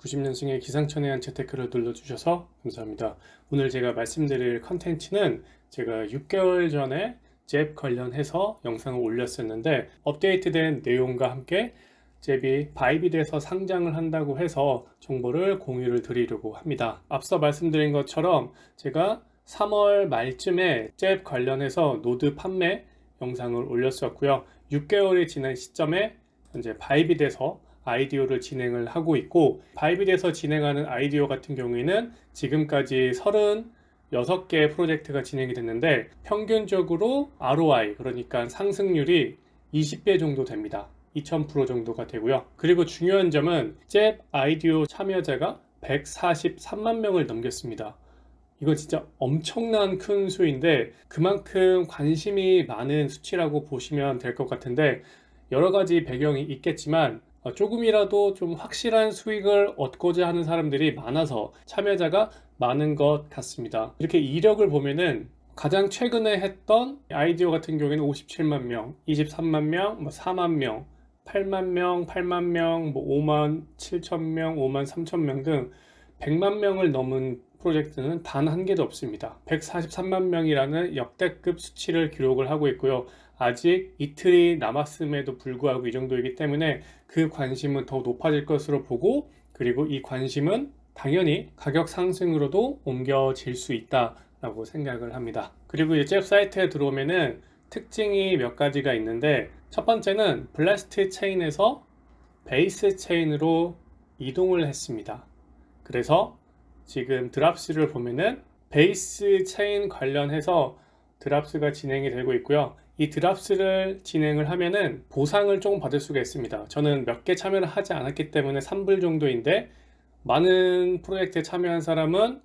90년생의 기상천외 한 재테크를 눌러주셔서 감사합니다. 오늘 제가 말씀드릴 컨텐츠는 제가 6개월 전에 잽 관련해서 영상을 올렸었는데 업데이트된 내용과 함께 잽이 바이빗에서 상장을 한다고 해서 정보를 공유를 드리려고 합니다. 앞서 말씀드린 것처럼 제가 3월 말쯤에 잽 관련해서 노드 판매 영상을 올렸었고요. 6개월이 지난 시점에 현재 바이빗에서 아이디어를 진행을 하고 있고 바이빗에서 진행하는 아이디어 같은 경우에는 지금까지 36개 프로젝트가 진행이 됐는데 평균적으로 ROI 그러니까 상승률이 20배 정도 됩니다. 2000% 정도가 되고요. 그리고 중요한 점은 잽 아이디어 참여자가 143만 명을 넘겼습니다. 이거 진짜 엄청난 큰 수인데 그만큼 관심이 많은 수치라고 보시면 될 것 같은데 여러 가지 배경이 있겠지만 어, 조금이라도 좀 확실한 수익을 얻고자 하는 사람들이 많아서 참여자가 많은 것 같습니다. 이렇게 이력을 보면은 가장 최근에 했던 아이디어 같은 경우에는 57만 명, 23만 명, 뭐 4만 명, 8만 명, 8만 명, 뭐 5만 7천 명, 5만 3천 명 등 100만 명을 넘은 프로젝트는 단 한 개도 없습니다. 143만 명이라는 역대급 수치를 기록을 하고 있고요. 아직 이틀이 남았음에도 불구하고 이 정도이기 때문에 그 관심은 더 높아질 것으로 보고 그리고 이 관심은 당연히 가격 상승으로도 옮겨질 수 있다라고 생각을 합니다. 그리고 이제 잽 사이트에 들어오면은 특징이 몇 가지가 있는데 첫 번째는 블라스트 체인에서 베이스 체인으로 이동을 했습니다. 그래서 지금 드랍스를 보면은 베이스 체인 관련해서 드랍스가 진행이 되고 있고요. 이 드랍스를 진행을 하면은 보상을 조금 받을 수가 있습니다. 저는 몇 개 참여를 하지 않았기 때문에 3불 정도인데 많은 프로젝트에 참여한 사람은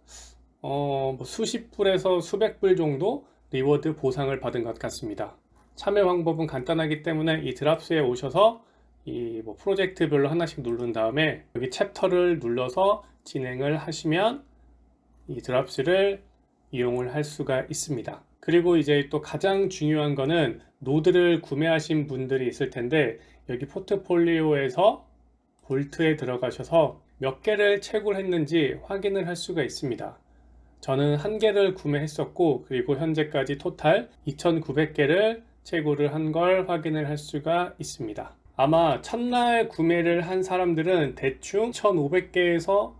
어, 뭐 수십 불에서 수백 불 정도 리워드 보상을 받은 것 같습니다. 참여 방법은 간단하기 때문에 이 드랍스에 오셔서 이 뭐 프로젝트별로 하나씩 누른 다음에 여기 챕터를 눌러서 진행을 하시면 이 드랍스를 이용을 할 수가 있습니다. 그리고 이제 또 가장 중요한 거는 노드를 구매하신 분들이 있을 텐데 여기 포트폴리오에서 볼트에 들어가셔서 몇 개를 채굴했는지 확인을 할 수가 있습니다. 저는 한 개를 구매했었고 그리고 현재까지 토탈 2,900개를 채굴을 한 걸 확인을 할 수가 있습니다. 아마 첫날 구매를 한 사람들은 대충 1,500개에서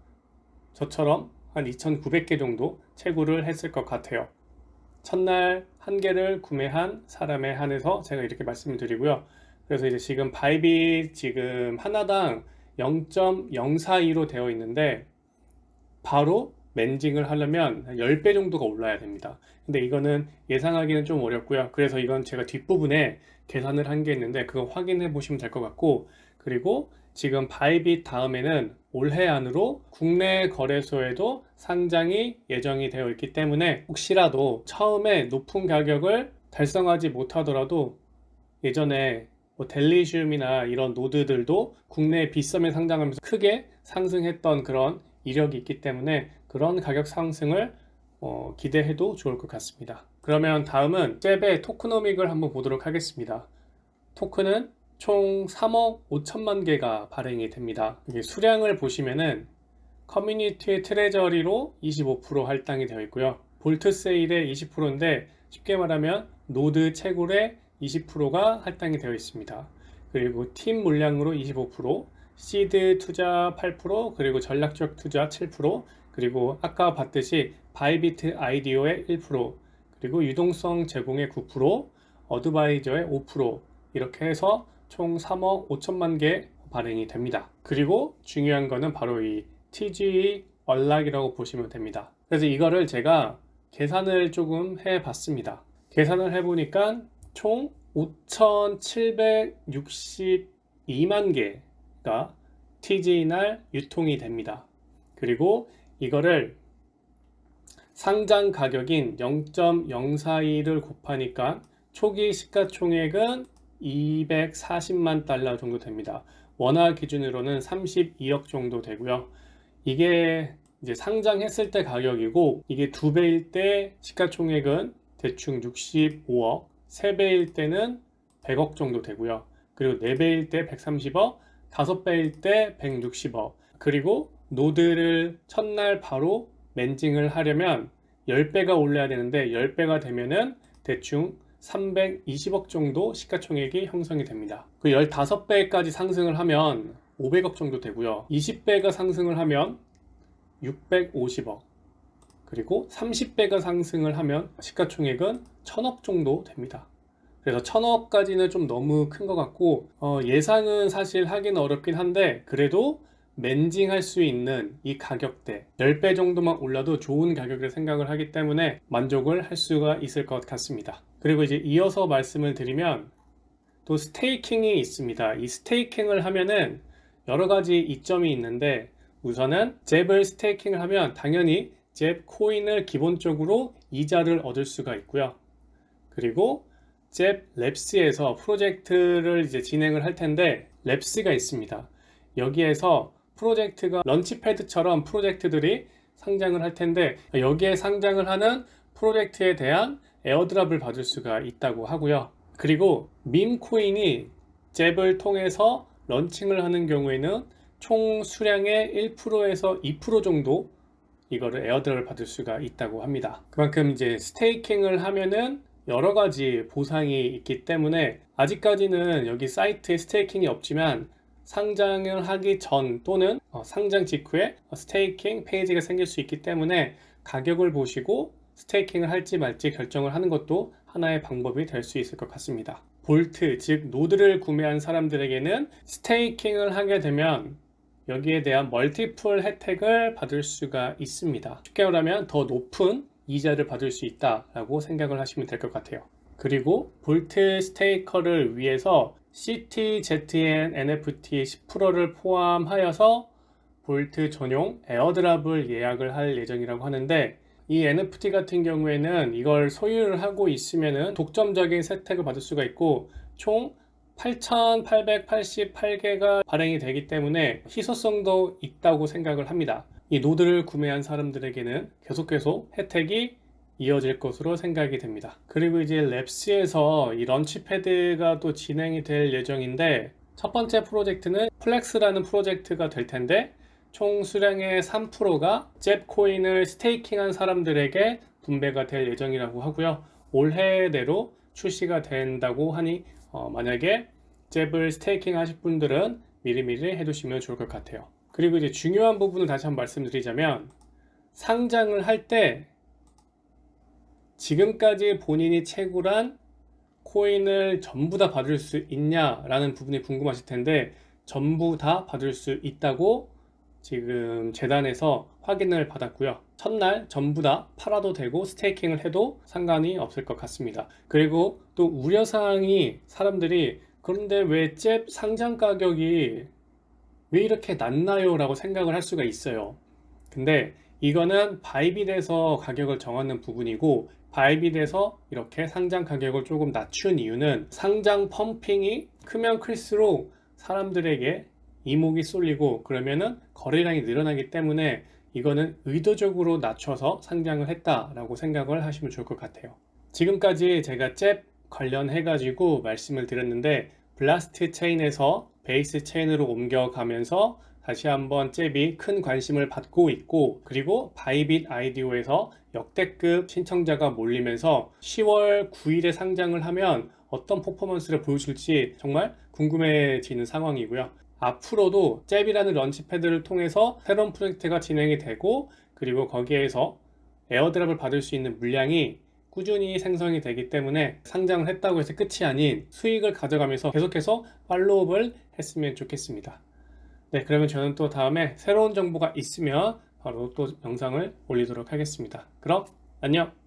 저처럼 한 2,900개 정도 채굴을 했을 것 같아요. 첫날 한 개를 구매한 사람에 한해서 제가 이렇게 말씀을 드리고요. 그래서 이제 지금 바이빗 지금 하나당 0.042로 되어 있는데 바로 맨징을 하려면 10배 정도가 올라야 됩니다. 근데 이거는 예상하기는 좀 어렵고요. 그래서 이건 제가 뒷부분에 계산을 한 게 있는데 그거 확인해 보시면 될 것 같고 그리고 지금 바이빗 다음에는 올해 안으로 국내 거래소에도 상장이 예정이 되어 있기 때문에 혹시라도 처음에 높은 가격을 달성하지 못하더라도 예전에 뭐 델리슘이나 이런 노드들도 국내 비썸에 상장하면서 크게 상승했던 그런 이력이 있기 때문에 그런 가격 상승을 어, 기대해도 좋을 것 같습니다. 그러면 다음은 잽의 토크노믹을 한번 보도록 하겠습니다. 토큰은 총 3억 5천만 개가 발행이 됩니다. 여기 수량을 보시면은 커뮤니티 트레저리로 25% 할당이 되어 있고요. 볼트 세일에 20%인데 쉽게 말하면 노드 채굴에 20%가 할당이 되어 있습니다. 그리고 팀 물량으로 25%, 시드 투자 8%, 그리고 전략적 투자 7%, 그리고 아까 봤듯이 바이비트 아이디어의 1%, 그리고 유동성 제공의 9%, 어드바이저의 5% 이렇게 해서 총 3억 5천만 개 발행이 됩니다. 그리고 중요한 거는 바로 이 TG 얼락이라고 보시면 됩니다. 그래서 이거를 제가 계산을 조금 해 봤습니다. 계산을 해보니까 총 5,762만 개가 TG 날 유통이 됩니다. 그리고 이거를 상장 가격인 0.042를 곱하니까 초기 시가총액은 240만 달러 정도 됩니다. 원화 기준으로는 32억 정도 되고요. 이게 이제 상장했을 때 가격이고 이게 두 배일 때 시가총액은 대충 65억, 세 배일 때는 100억 정도 되고요. 그리고 네 배일 때 130억, 다섯 배일 때 160억, 그리고 노드를 첫날 바로 멘징을 하려면 10배가 올려야 되는데 10배가 되면은 대충 320억 정도 시가총액이 형성이 됩니다. 그 15배까지 상승을 하면 500억 정도 되고요. 20배가 상승을 하면 650억. 그리고 30배가 상승을 하면 시가총액은 1000억 정도 됩니다. 그래서 1000억까지는 좀 너무 큰 것 같고 어, 예상은 사실 하기는 어렵긴 한데 그래도 멘징할 수 있는 이 가격대 10배 정도만 올라도 좋은 가격을 생각을 하기 때문에 만족을 할 수가 있을 것 같습니다. 그리고 이제 이어서 말씀을 드리면 또 스테이킹이 있습니다. 이 스테이킹을 하면은 여러 가지 이점이 있는데 우선은 잽을 스테이킹을 하면 당연히 잽 코인을 기본적으로 이자를 얻을 수가 있고요. 그리고 잽 랩스에서 프로젝트를 이제 진행을 할 텐데 랩스가 있습니다. 여기에서 프로젝트가 런치패드처럼 프로젝트들이 상장을 할 텐데 여기에 상장을 하는 프로젝트에 대한 에어드랍을 받을 수가 있다고 하고요. 그리고 밈 코인이 잽을 통해서 런칭을 하는 경우에는 총 수량의 1%에서 2% 정도 이거를 에어드랍을 받을 수가 있다고 합니다. 그만큼 이제 스테이킹을 하면은 여러 가지 보상이 있기 때문에 아직까지는 여기 사이트에 스테이킹이 없지만 상장을 하기 전 또는 어, 상장 직후에 스테이킹 페이지가 생길 수 있기 때문에 가격을 보시고 스테이킹을 할지 말지 결정을 하는 것도 하나의 방법이 될 수 있을 것 같습니다. 볼트, 즉 노드를 구매한 사람들에게는 스테이킹을 하게 되면 여기에 대한 멀티플 혜택을 받을 수가 있습니다. 쉽게 말하면 더 높은 이자를 받을 수 있다라고 생각을 하시면 될 것 같아요. 그리고 볼트 스테이커를 위해서 CTZN NFT 10%를 포함하여서 볼트 전용 에어드랍을 예약을 할 예정이라고 하는데 이 NFT 같은 경우에는 이걸 소유를 하고 있으면은 독점적인 혜택을 받을 수가 있고 총 8,888개가 발행이 되기 때문에 희소성도 있다고 생각을 합니다. 이 노드를 구매한 사람들에게는 계속 계속 혜택이 이어질 것으로 생각이 됩니다. 그리고 이제 랩스에서 이 런치패드가 또 진행이 될 예정인데 첫 번째 프로젝트는 플렉스라는 프로젝트가 될 텐데 총 수량의 3%가 잽 코인을 스테이킹한 사람들에게 분배가 될 예정이라고 하고요. 올해 내로 출시가 된다고 하니 어, 만약에 잽을 스테이킹 하실 분들은 미리미리 해두시면 좋을 것 같아요. 그리고 이제 중요한 부분을 다시 한번 말씀드리자면 상장을 할때 지금까지 본인이 채굴한 코인을 전부 다 받을 수 있냐라는 부분이 궁금하실 텐데 전부 다 받을 수 있다고 지금 재단에서 확인을 받았고요. 첫날 전부 다 팔아도 되고 스테이킹을 해도 상관이 없을 것 같습니다. 그리고 또 우려사항이 사람들이 그런데 왜 잽 상장 가격이 왜 이렇게 낮나요? 라고 생각을 할 수가 있어요. 근데 이거는 바이빗에서 가격을 정하는 부분이고 바이빗에서 이렇게 상장 가격을 조금 낮춘 이유는 상장 펌핑이 크면 클수록 사람들에게 이목이 쏠리고 그러면은 거래량이 늘어나기 때문에 이거는 의도적으로 낮춰서 상장을 했다라고 생각을 하시면 좋을 것 같아요. 지금까지 제가 잽 관련해 가지고 말씀을 드렸는데 블라스트 체인에서 베이스 체인으로 옮겨가면서 다시 한번 잽이 큰 관심을 받고 있고 그리고 바이빗 아이디오에서 역대급 신청자가 몰리면서 10월 9일에 상장을 하면 어떤 퍼포먼스를 보여줄지 정말 궁금해지는 상황이고요. 앞으로도 잽이라는 런치패드를 통해서 새로운 프로젝트가 진행이 되고 그리고 거기에서 에어드랍을 받을 수 있는 물량이 꾸준히 생성이 되기 때문에 상장을 했다고 해서 끝이 아닌 수익을 가져가면서 계속해서 팔로우업을 했으면 좋겠습니다. 네, 그러면 저는 또 다음에 새로운 정보가 있으면 바로 또 영상을 올리도록 하겠습니다. 그럼 안녕!